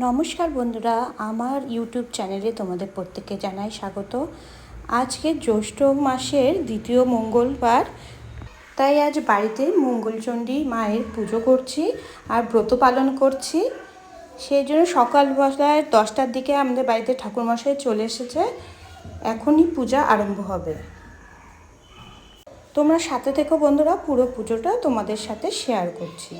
নমস্কার বন্ধুরা, আমার ইউটিউব চ্যানেলে তোমাদের প্রত্যেককে জানাই স্বাগত। আজকে জ্যৈষ্ঠ মাসের দ্বিতীয় মঙ্গলবার, তাই আজ বাড়িতে মঙ্গলচণ্ডী মায়ের পুজো করছি আর ব্রত পালন করছি। সেই জন্য সকালবেলায় দশটার দিকে আমাদের বাড়িতে ঠাকুরমশাই চলে এসেছে। এখনই পূজা আরম্ভ হবে। তোমরা সাথে থেকো বন্ধুরা, পুরো পুজোটা তোমাদের সাথে শেয়ার করছি।